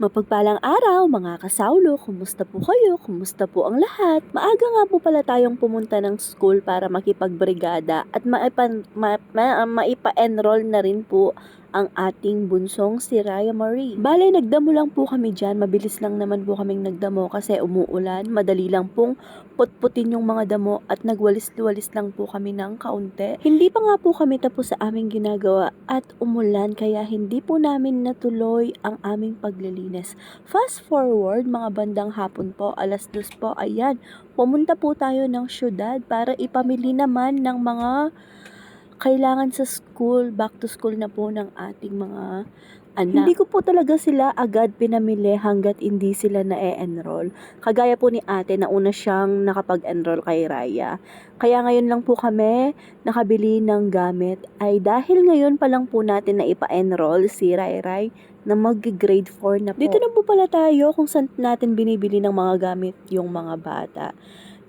Mapagpalang araw mga kasaulo, kumusta po kayo? Kumusta po ang lahat? Maaga nga po pala tayong pumunta ng school para makipagbrigada at maipa, ma, ma, maipa-enroll na rin po ang ating bunsong si Raya Marie. Bale, nagdamo lang po kami dyan. Mabilis lang naman po kaming nagdamo kasi umuulan. Madali lang pong putputin yung mga damo at nagwalis-walis lang po kami ng kaunti. Hindi pa nga po kami tapos sa aming ginagawa at umulan kaya hindi po namin natuloy ang aming paglilinis. Fast forward, mga bandang hapon po, alas dos po, ayan, pumunta po tayo ng syudad para ipamili naman ng mga kailangan sa school, back to school na po ng ating mga anak. Hindi ko po talaga sila agad pinamili hanggat hindi sila na-enroll. Kagaya po ni ate na una siyang nakapag-enroll kay Raya. Kaya ngayon lang po kami nakabili ng gamit ay dahil ngayon pa lang po natin na ipa-enroll si Rai Rai na mag-grade 4 na po. Dito na po pala tayo kung saan natin binibili ng mga gamit yung mga bata.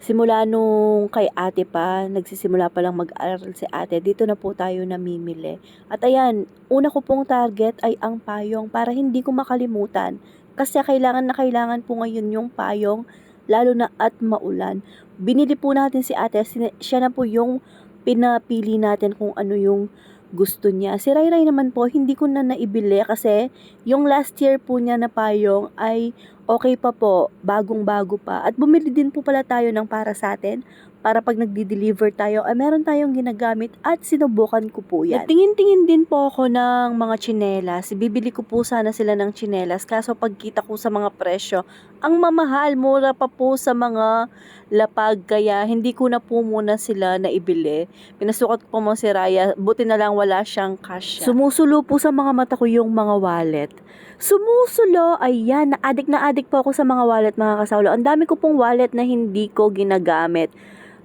Simula nung kay ate pa, nagsisimula pa lang mag-aral si ate, dito na po tayo namimili. At ayan, una ko pong target ay ang payong para hindi ko makalimutan. Kasi kailangan na kailangan po ngayon yung payong, lalo na at maulan. Binili po natin si ate, siya na po yung pinapili natin kung ano yung gusto niya. Si Rai naman po, hindi ko na naibili kasi yung last year po niya na payong ay okay pa po, bagong-bago pa. At bumili din po pala tayo ng para sa atin para pag nagdi-deliver tayo, ay meron tayong ginagamit at sinubukan ko po yan. Tingin-tingin din po ako ng mga tsinelas. Bibili ko po sana sila ng tsinelas. Kaso pagkita ko sa mga presyo, ang mamahal, mura pa po sa mga lapag. Kaya hindi ko na po muna sila naibili. Pinasukat ko po mo si Raya, buti na lang wala siyang cash. Sumusulo po sa mga mata ko yung mga wallet. Sumusulo, ayan, na-addict na addict po ako sa mga wallet mga kasaulo. Ang dami ko pong wallet na hindi ko ginagamit.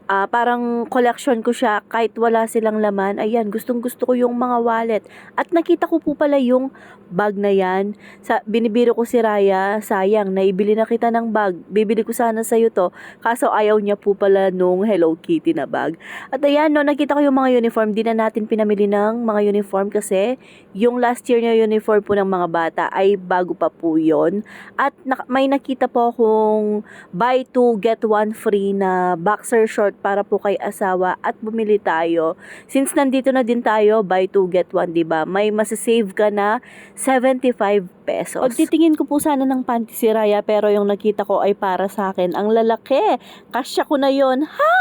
Ah, parang collection ko siya kahit wala silang laman. Ayan, gustong gusto ko yung mga wallet. At nakita ko po pala yung bag na yan. Sa, binibiro ko si Raya, sayang, naibili na kita ng bag. Bibili ko sana sa'yo to. Kaso ayaw niya po pala nung Hello Kitty na bag. At ayan, no, nakita ko yung mga uniform. Di na natin pinamili ng mga uniform kasi yung last year na uniform po ng mga bata ay bago pa po yon At nak- may nakita po akong buy two, get one free na boxer short para po kay asawa at bumili tayo. Since nandito na din tayo, buy two, get one, di ba? May masasave ka na 75 pesos. Pagtitingin ko po sana ng panty si Raya pero yung nakita ko ay para sa akin. Ang lalaki. Kasya ko na yon Ha?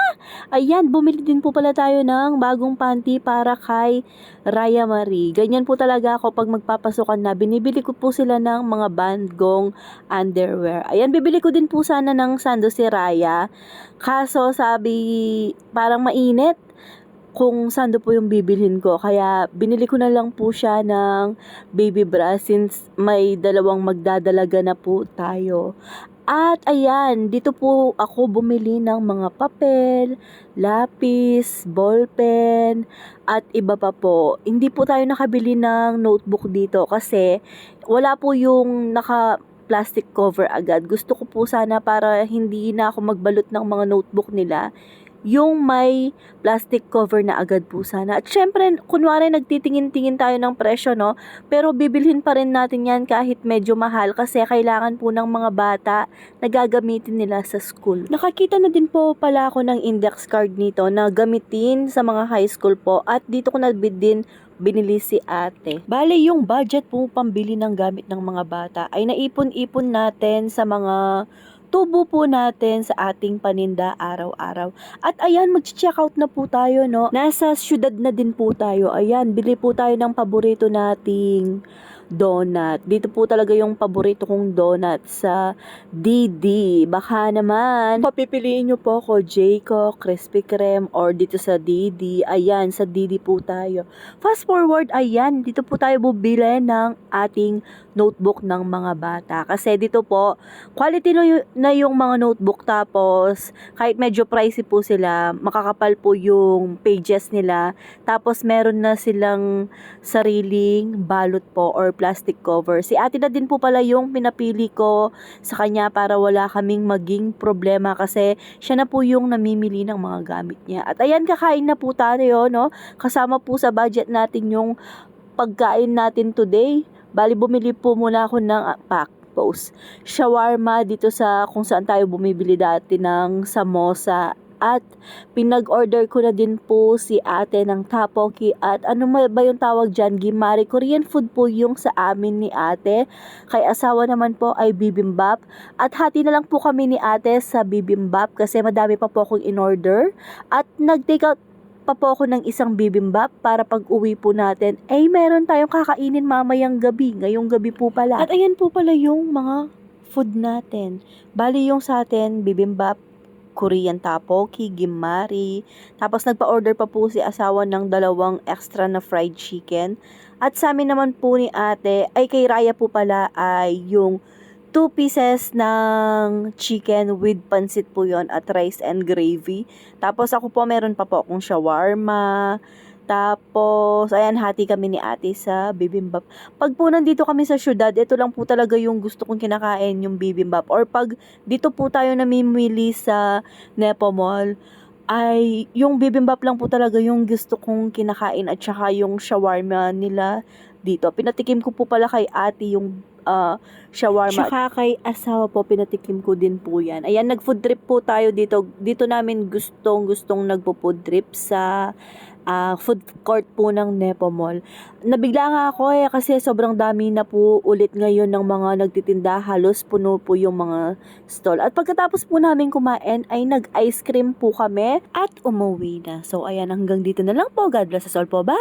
Ayan, bumili din po pala tayo ng bagong panty para kay Raya Marie. Ganyan po talaga ako pag magpapasukan na. Binibili ko po sila ng mga bandgong underwear. Ayan, bibili ko din po sana ng sando si Raya. Kaso sabi, parang mainit kung sando po yung bibilhin ko. Kaya binili ko na lang po siya ng baby bra since may dalawang magdadalaga na po tayo. At ayan, dito po ako bumili ng mga papel, lapis, ballpen, at iba pa po. Hindi po tayo nakabili ng notebook dito kasi wala po yung naka plastic cover agad. Gusto ko po sana para hindi na ako magbalot ng mga notebook nila yung may plastic cover na agad po sana. At syempre, kunwari nagtitingin-tingin tayo ng presyo, no? Pero bibilhin pa rin natin yan kahit medyo mahal kasi kailangan po ng mga bata na gagamitin nila sa school. Nakakita na din po pala ako ng index card nito na gamitin sa mga high school po at dito ko na din binili si ate. Bale, yung budget po pambili ng gamit ng mga bata ay naipon-ipon natin sa mga tubo po natin sa ating paninda araw-araw. At ayan, mag-check out na po tayo, no? Nasa syudad na din po tayo. Ayan, bili po tayo ng paborito nating donut. Dito po talaga yung paborito kong donut sa DD. Baka naman, papipiliin nyo po ako, Jayco, Krispy Kreme, or dito sa DD. Ayan, sa DD po tayo. Fast forward, ayan, dito po tayo bubili ng ating notebook ng mga bata. Kasi dito po, quality na yung, mga notebook tapos kahit medyo pricey po sila, makakapal po yung pages nila. Tapos meron na silang sariling balot po or plastic cover. Si ate na din po pala yung pinapili ko sa kanya para wala kaming maging problema kasi siya na po yung namimili ng mga gamit niya. At ayan, kakain na po tayo, no? Kasama po sa budget natin yung pagkain natin today. Bali, bumili po muna ako ng ah, pack Tapos, shawarma dito sa kung saan tayo bumibili dati ng samosa. At pinag-order ko na din po si ate ng tapoki at ano ba yung tawag dyan? Gimari. Korean food po yung sa amin ni ate. Kay asawa naman po ay bibimbap. At hati na lang po kami ni ate sa bibimbap kasi madami pa po akong in-order. At nag-take out pa po ako ng isang bibimbap para pag uwi po natin, ay meron tayong kakainin mamayang gabi, ngayong gabi po pala. At ayan po pala yung mga food natin. Bali yung sa atin, bibimbap, Korean tapoki, gimari. Tapos nagpa-order pa po si asawa ng dalawang extra na fried chicken. At sa amin naman po ni ate, ay kay Raya po pala ay yung 2 pieces ng chicken with pansit po yon at rice and gravy. Tapos ako po meron pa po akong shawarma. Tapos, ayan, hati kami ni ate sa bibimbap. Pag po nandito kami sa syudad, ito lang po talaga yung gusto kong kinakain, yung bibimbap. Or pag dito po tayo namimili sa Nepo Mall, ay yung bibimbap lang po talaga yung gusto kong kinakain at saka yung shawarma nila dito. Pinatikim ko po pala kay ate yung ah, shawarma. Tsaka kay asawa po, pinatikim ko din po yan. Ayan, nag-food trip po tayo dito. Dito namin gustong gustong nagpo-food trip sa ah, food court po ng Nepo Mall. Nabigla nga ako eh kasi sobrang dami na po ulit ngayon ng mga nagtitinda. Halos puno po yung mga stall. At pagkatapos po namin kumain ay nag-ice cream po kami at umuwi na. So ayan, hanggang dito na lang po. God bless us all po. Bye!